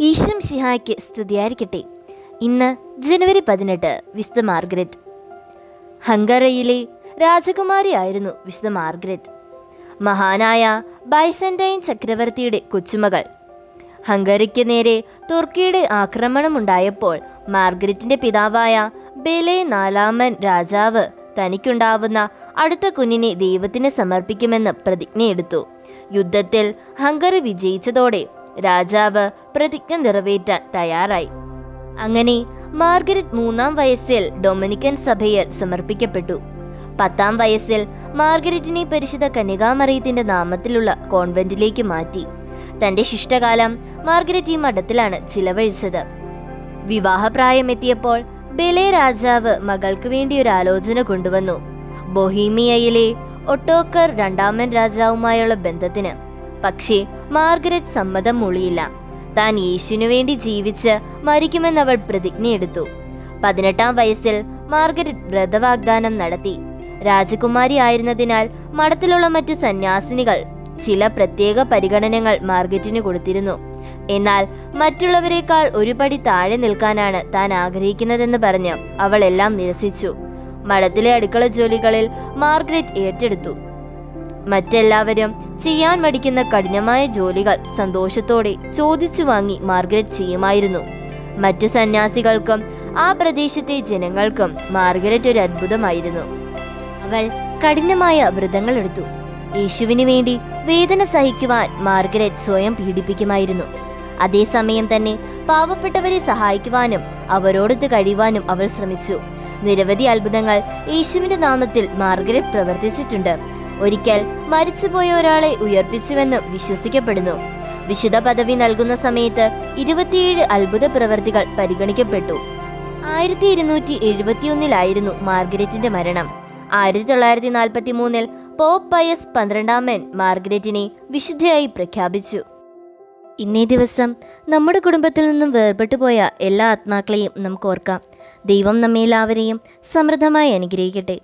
ഈശ്വരം സിഹായ്ക്ക് സ്തുതിയായിരിക്കട്ടെ. ഇന്ന് ജനുവരി പതിനെട്ട് വിശുദ്ധ മാർഗരറ്റ്. ഹംഗറയിലെ രാജകുമാരിയായിരുന്നു വിശുദ്ധ മാർഗരറ്റ്. മഹാനായ ബൈസന്റൈൻ ചക്രവർത്തിയുടെ കൊച്ചുമകൾ. ഹംഗറിക്ക് നേരെ തുർക്കിയുടെ ആക്രമണമുണ്ടായപ്പോൾ മാർഗരറ്റിന്റെ പിതാവായ ബെലെ നാലാമൻ രാജാവ് തനിക്കുണ്ടാവുന്ന അടുത്ത കുഞ്ഞിനെ ദൈവത്തിന് സമർപ്പിക്കുമെന്ന് പ്രതിജ്ഞയെടുത്തു. യുദ്ധത്തിൽ ഹംഗറി വിജയിച്ചതോടെ രാജാവ് പ്രതിജ്ഞ നിറവേറ്റാൻ തയ്യാറായി. അങ്ങനെ മാർഗരറ്റ് മൂന്നാം വയസ്സിൽ ഡൊമിനിക്കൻ സഭയിൽ സമർപ്പിക്കപ്പെട്ടു. പത്താം വയസ്സിൽ മാർഗരറ്റിനെ പരിശുദ്ധ കന്യകാമറിയത്തിന്റെ നാമത്തിലുള്ള കോൺവെന്റിലേക്ക് മാറ്റി. തന്റെ ശിഷ്ടകാലം മാർഗരറ്റ് ഈ മഠത്തിലാണ് ചിലവഴിച്ചത്. വിവാഹപ്രായമെത്തിയപ്പോൾ ബെലെ രാജാവ് മകൾക്ക് വേണ്ടി ഒരു ആലോചന കൊണ്ടുവന്നു. ബൊഹീമിയയിലെ ഒട്ടോക്കർ രണ്ടാമൻ രാജാവുമായുള്ള ബന്ധത്തിന് പക്ഷേ മാർഗരറ്റ് സമ്മതം മൊഴിയില്ല താൻ യേശുവിനു വേണ്ടി ജീവിച്ച് മരിക്കുമെന്നവൾ പ്രതിജ്ഞയെടുത്തു. പതിനെട്ടാം വയസ്സിൽ മാർഗരറ്റ് വ്രതവാഗ്ദാനം നടത്തി. രാജകുമാരി ആയിരുന്നതിനാൽ മഠത്തിലുള്ള മറ്റു സന്യാസിനികൾ ചില പ്രത്യേക പരിഗണനകൾ മാർഗറ്റിന് കൊടുത്തിരുന്നു. എന്നാൽ മറ്റുള്ളവരെക്കാൾ ഒരുപടി താഴെ നിൽക്കാനാണ് താൻ ആഗ്രഹിക്കുന്നതെന്ന് പറഞ്ഞ് അവൾ എല്ലാം നിരസിച്ചു. മഠത്തിലെ അടുക്കള ജോലികളിൽ മാർഗരറ്റ് ഏറ്റെടുത്തു. മറ്റെല്ലാവരും ചെയ്യാൻ മടിക്കുന്ന കഠിനമായ ജോലികൾ സന്തോഷത്തോടെ ചോദിച്ചു വാങ്ങി മാർഗരറ്റ് ചെയ്യുമായിരുന്നു. മറ്റു സന്യാസികൾക്കും ആ പ്രദേശത്തെ ജനങ്ങൾക്കും മാർഗരറ്റ് ഒരു അത്ഭുതമായിരുന്നു. അവൾ കഠിനമായ വ്രതങ്ങൾ എടുത്തു. യേശുവിന് വേണ്ടി വേദന സഹിക്കുവാൻ മാർഗരറ്റ് സ്വയം പീഡിപ്പിക്കുമായിരുന്നു. അതേസമയം തന്നെ പാവപ്പെട്ടവരെ സഹായിക്കുവാനും അവരോടൊത്ത് കഴിയുവാനും അവൾ ശ്രമിച്ചു. നിരവധി അത്ഭുതങ്ങൾ യേശുവിന്റെ നാമത്തിൽ മാർഗരറ്റ് പ്രവർത്തിച്ചിട്ടുണ്ട്. ഒരിക്കൽ മരിച്ചുപോയ ഒരാളെ ഉയർപ്പിച്ചുവെന്ന് വിശ്വസിക്കപ്പെടുന്നു. വിശുദ്ധ പദവി നൽകുന്ന സമയത്ത് ഇരുപത്തിയേഴ് അത്ഭുത പ്രവൃത്തികൾ പരിഗണിക്കപ്പെട്ടു. ആയിരത്തി ഇരുന്നൂറ്റി എഴുപത്തിയൊന്നിലായിരുന്നു മാർഗരറ്റിന്റെ മരണം. ആയിരത്തി തൊള്ളായിരത്തി നാൽപ്പത്തി മൂന്നിൽ പോപ്പ് പയസ് പന്ത്രണ്ടാമൻ മാർഗരറ്റിനെ വിശുദ്ധയായി പ്രഖ്യാപിച്ചു. ഇന്നേ ദിവസം നമ്മുടെ കുടുംബത്തിൽ നിന്നും വേർപെട്ടു പോയ എല്ലാ ആത്മാക്കളെയും നമുക്ക് ഓർക്കാം. ദൈവം നമ്മെ എല്ലാവരെയും സമൃദ്ധമായി അനുഗ്രഹിക്കട്ടെ.